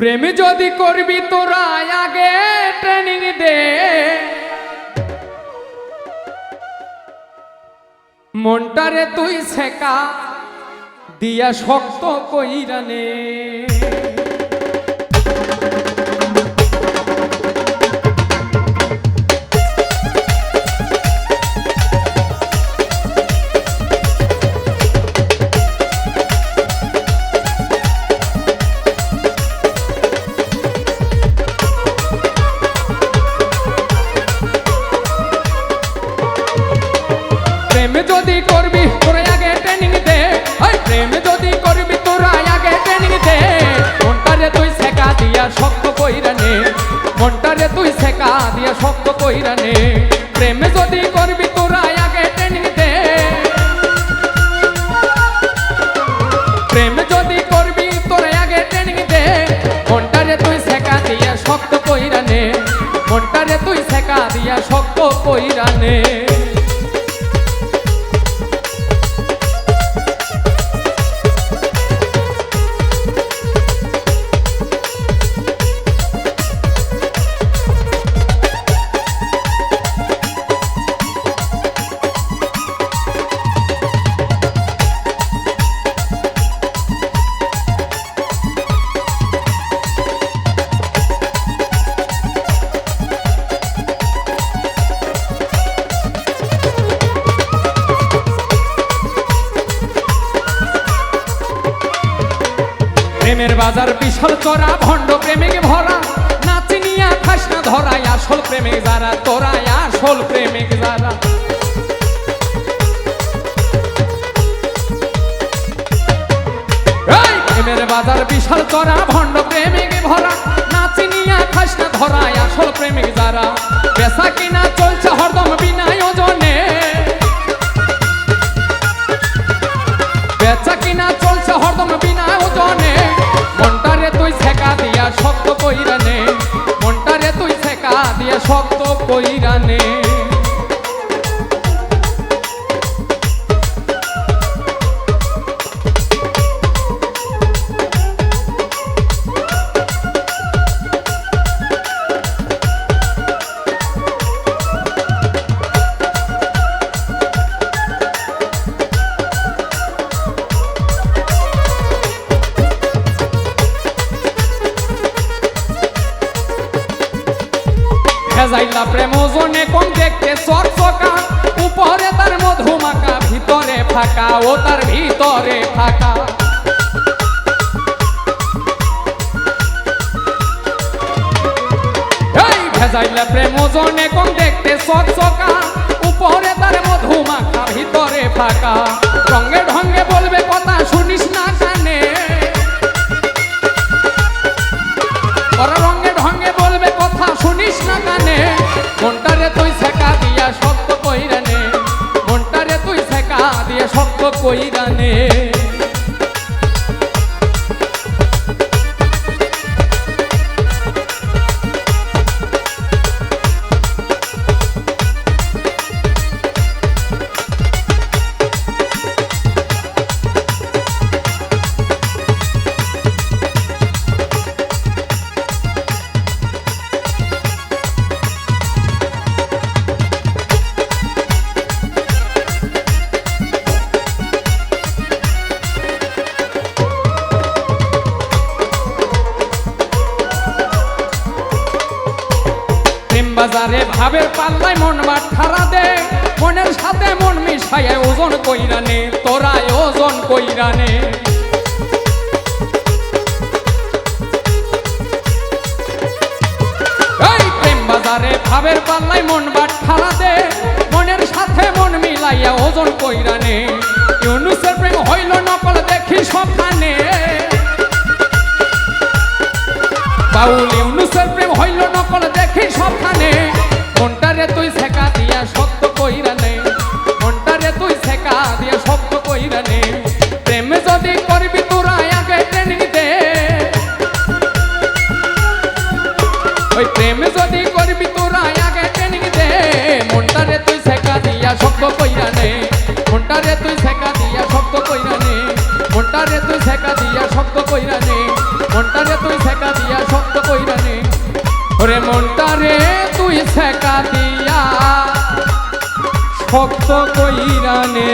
প্রেম যদি করবি তোরা আগে ট্রেনিং দে। মনটারে তুই শেখা দিয়া শক্ত কইরানে যদি করবি, তোরা আগে ট্রেনিং দে। ওই প্রেম যদি করবি, তোরা আগে ট্রেনিং দে। মনটারে তুই শেখা দিয়া শক্ত কইরানে মনটারে তুই শেখা দিয়া শক্ত কইরানে প্রেম যদি করবি, তোরা আগে ট্রেনিং দে। প্রেম যদি করবি, তোরা আগে ট্রেনিং দে। মনটারে তুই শেখা দিয়া শক্ত কইরানে মনটারে তুই শেখা দিয়া শক্ত কইরানে প্রেমের বাজার বিশাল চড়া, ভণ্ড প্রেমিক ভরা। নাচি নিয়া খাস না ধরাই আসল প্রেমিক যারা তোরাই আসল প্রেমিক যারা। প্রেমের বাজার বিশাল চড়া, ভণ্ড প্রেমিক ভরা। নাচি নিয়া খাস না ধরাই আসল প্রেমিক যারা। পেশা কিনা চলছে হরদম বিনা মনটারে তুই শেখা দিয়ে শক্ত কইরানে ভেজাইলা প্রেম ওজনে কম দেখতে চকচকা উপরে তার মধুমাকা ভিতরে ফাঁকা, ও তার ভিতরে ফাঁকা। ভেজাইলা প্রেম ওজনে কম দেখতে চকচকা উপরে তার মধুমাখা, ভিতরে ফাঁকা। রঙে ঢঙ্গে বলবে কথা শুনিস না কানে। রঙে না কানে মনটারে তুই শেখা দিয়া শক্ত কইরানে মনটারে তুই শেখা দিয়া শক্ত কইরানে বাজারে ভাবের পাল্লায় মন ঠারা দে। মনের সাথে মন মিশায় ওজন কইরানে তোরাই ওজন কইরানে এই প্রেম বাজারে ভাবের পাল্লায় মন ঠারা দে। মনের সাথে মন মিলাইয়া ওজন কইরানে ছেকা দিয়া শব্দ কইরা নে। মনটা রে তুই ছেকা দিয়া শব্দ কইরা নে। ওরে মনটা রে তুই ছেকা দিয়া শব্দ কইরা নে।